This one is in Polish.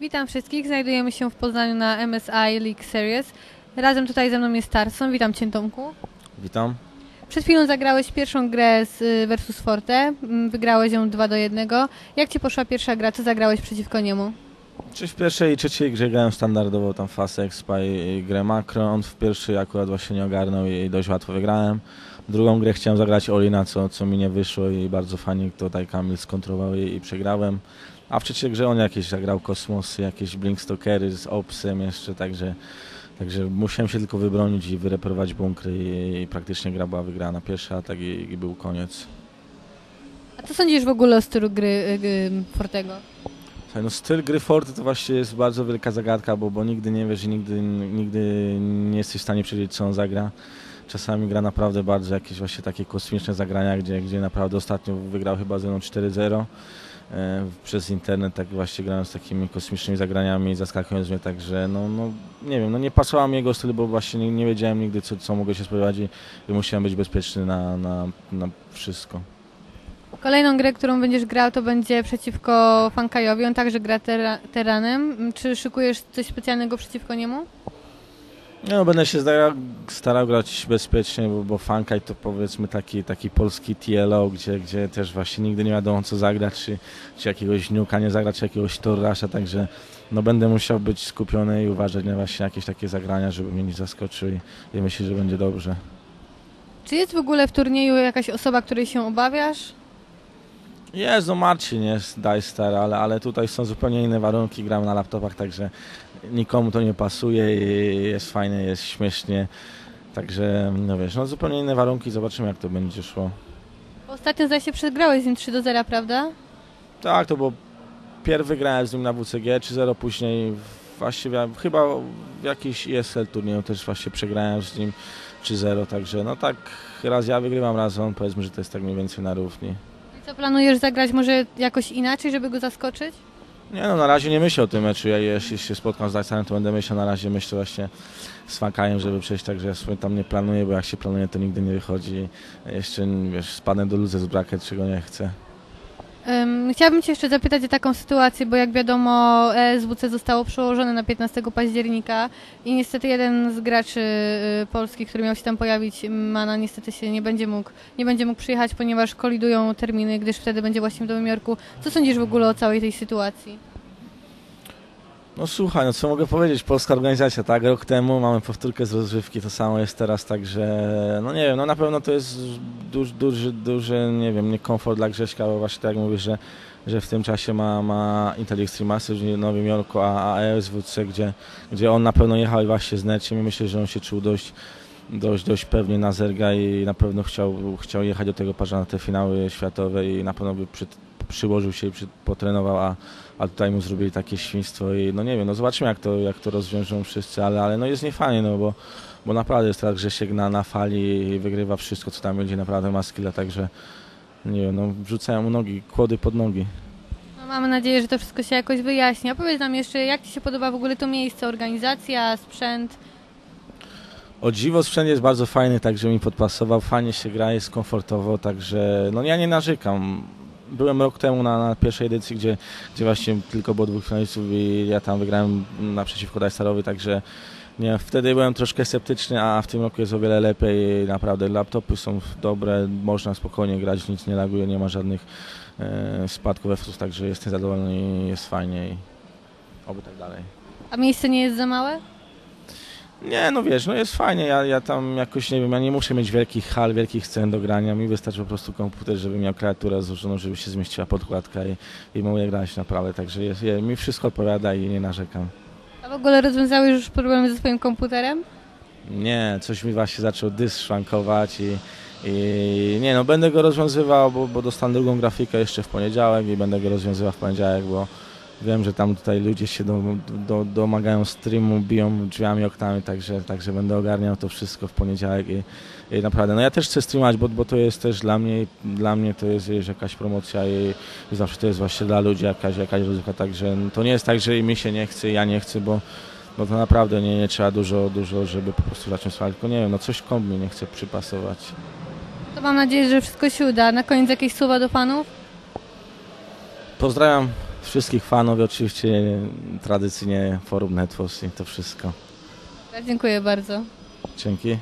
Witam wszystkich. Znajdujemy się w Poznaniu na MSI League Series. Razem tutaj ze mną jest Tarson. Witam Cię Tomku. Witam. Przed chwilą zagrałeś pierwszą grę z y, Versus Forte. Mm, Wygrałeś ją 2 do 1. Jak Ci poszła pierwsza gra? Co zagrałeś przeciwko niemu? Czy w pierwszej i trzeciej grze grałem standardowo tam i, i grę Macro. On w pierwszej akurat właśnie nie ogarnął i dość łatwo wygrałem. Drugą grę chciałem zagrać Olina, co, co mi nie wyszło i bardzo fajnie tutaj Kamil skontrował i, i przegrałem. A w trzeciej grze on jakieś zagrał kosmosy, jakieś Blinkstokery z Opsem jeszcze, także, także musiałem się tylko wybronić i wyreperować bunkry i, i praktycznie gra była wygrana. Pierwszy atak i, i był koniec. A co sądzisz w ogóle o stylu gry y, y, Fortego? Słuchaj, No styl gry Forty to właśnie jest bardzo wielka zagadka, bo, bo nigdy nie wiesz i nigdy, nigdy nie jesteś w stanie przewidzieć, co on zagra. Czasami gra naprawdę bardzo jakieś właśnie takie kosmiczne zagrania, gdzie, gdzie naprawdę ostatnio wygrał chyba ze mną 4-0 e, przez internet, tak właśnie grając z takimi kosmicznymi zagraniami, zaskakując mnie, także no, no nie wiem, no nie pasował mi jego styl, bo właśnie nie, nie wiedziałem nigdy, co, co mogę się spodziewać i, musiałem być bezpieczny na, na, na wszystko. Kolejną grę, którą będziesz grał, to będzie przeciwko Fankajowi. On także gra tera Teranem. Czy szykujesz coś specjalnego przeciwko niemu? No, będę się starał, starał grać bezpiecznie, bo, bo Funkaj to powiedzmy taki, taki polski TLO, gdzie, gdzie też właśnie nigdy nie wiadomo co zagrać, czy, czy jakiegoś niuka nie zagrać, czy jakiegoś torrasza, także no, będę musiał być skupiony i uważać na właśnie jakieś takie zagrania, żeby mnie nie zaskoczył i, i myślę, że będzie dobrze. Czy jest w ogóle w turnieju jakaś osoba, której się obawiasz? Jest, no Marcin jest Dystar, ale, ale tutaj są zupełnie inne warunki, gram na laptopach, także nikomu to nie pasuje i jest fajnie, jest śmiesznie. Także, no wiesz, no zupełnie inne warunki, zobaczymy jak to będzie szło. Ostatnio zdaje się przegrałeś z nim 3 do 0, prawda? Tak, to było pierw wygrałem z nim na WCG 3-0, później właściwie chyba w jakiś ESL turnieju też właśnie przegrałem z nim 3-0, także no tak raz ja wygrywam, raz on, powiedzmy, że to jest tak mniej więcej na równi. I co planujesz zagrać może jakoś inaczej, żeby go zaskoczyć? Nie no, na razie nie myślę o tym meczu, ja jeśli się spotkam z Dajsanem, to będę myślał, na razie myślę właśnie z Fankajem, żeby przejść, także ja sobie tam nie planuję, bo jak się planuje, to nigdy nie wychodzi. Jeszcze, wiesz, spadnę do luzy z braket, czego nie chcę. Ym, chciałabym Cię jeszcze zapytać o taką sytuację, bo jak wiadomo ESWC zostało przełożone na 15 października i niestety jeden z graczy y, polskich, który miał się tam pojawić, Mana, niestety się nie będzie mógł, nie będzie mógł przyjechać, ponieważ kolidują terminy, gdyż wtedy będzie właśnie w Nowym Jorku. Co sądzisz w ogóle o całej tej sytuacji? No słuchaj, no co mogę powiedzieć, polska organizacja, tak, rok temu mamy powtórkę z rozrywki, to samo jest teraz, także, no nie wiem, no na pewno to jest duży, duży, duży, nie wiem, niekomfort dla Grześka, bo właśnie tak mówisz, że, że w tym czasie ma, ma Intel Extreme w Nowym Jorku, a, a ESWC, gdzie, gdzie on na pewno jechał właśnie z Neciem i myślę, że on się czuł dość, dość, dość pewnie na zerga i na pewno chciał, chciał jechać do tego parza na te finały światowe i na pewno by przy, przyłożył się i przy, potrenował, a, a tutaj mu zrobili takie świństwo i no nie wiem, no zobaczymy jak to, jak to rozwiążą wszyscy, ale, ale no jest niefajnie, no bo, bo naprawdę jest tak, że się na, na fali i wygrywa wszystko, co tam będzie, naprawdę ma skilla, także nie wiem, no wrzucają mu nogi, kłody pod nogi. No, mamy nadzieję, że to wszystko się jakoś wyjaśni. A powiedz nam jeszcze, jak Ci się podoba w ogóle to miejsce, organizacja, sprzęt? O dziwo sprzęt jest bardzo fajny, także mi podpasował, fajnie się gra, jest komfortowo, także no ja nie narzekam. Byłem rok temu na, na pierwszej edycji, gdzie, gdzie właśnie tylko było dwóch finalistów i ja tam wygrałem naprzeciwko Dajstarowi, także nie, wtedy byłem troszkę sceptyczny, a w tym roku jest o wiele lepiej. Naprawdę laptopy są dobre, można spokojnie grać, nic nie laguje, nie ma żadnych e, spadków efektów, także jestem zadowolony i jest fajnie i oby tak dalej. A miejsce nie jest za małe? Nie, no wiesz, no jest fajnie, ja, ja tam jakoś, nie wiem, ja nie muszę mieć wielkich hal, wielkich scen do grania, mi wystarczy po prostu komputer, żeby miał klawiaturę złożoną, żeby się zmieściła podkładka i, i mogę grać naprawdę, także jest, je, mi wszystko odpowiada i nie narzekam. A w ogóle rozwiązałeś już problemy ze swoim komputerem? Nie, coś mi właśnie zaczął dysk szwankować i, i nie no, będę go rozwiązywał, bo, bo dostanę drugą grafikę jeszcze w poniedziałek i będę go rozwiązywał w poniedziałek, bo wiem, że tam tutaj ludzie się do, do, domagają streamu, biją drzwiami, oknami, także, także będę ogarniał to wszystko w poniedziałek i, i naprawdę, no ja też chcę streamować, bo, bo to jest też dla mnie, dla mnie to jest, jest jakaś promocja i, i zawsze to jest właśnie dla ludzi jakaś, jakaś rozrywka, także to nie jest tak, że mi się nie chce, ja nie chcę, bo bo to naprawdę nie, nie trzeba dużo, dużo, żeby po prostu zacząć słuchać, tylko nie wiem, no coś kombi nie chce przypasować. To mam nadzieję, że wszystko się uda. Na koniec jakieś słowa do fanów? Pozdrawiam wszystkich fanów i oczywiście tradycyjnie forum Networks i to wszystko. Dziękuję bardzo. Dzięki.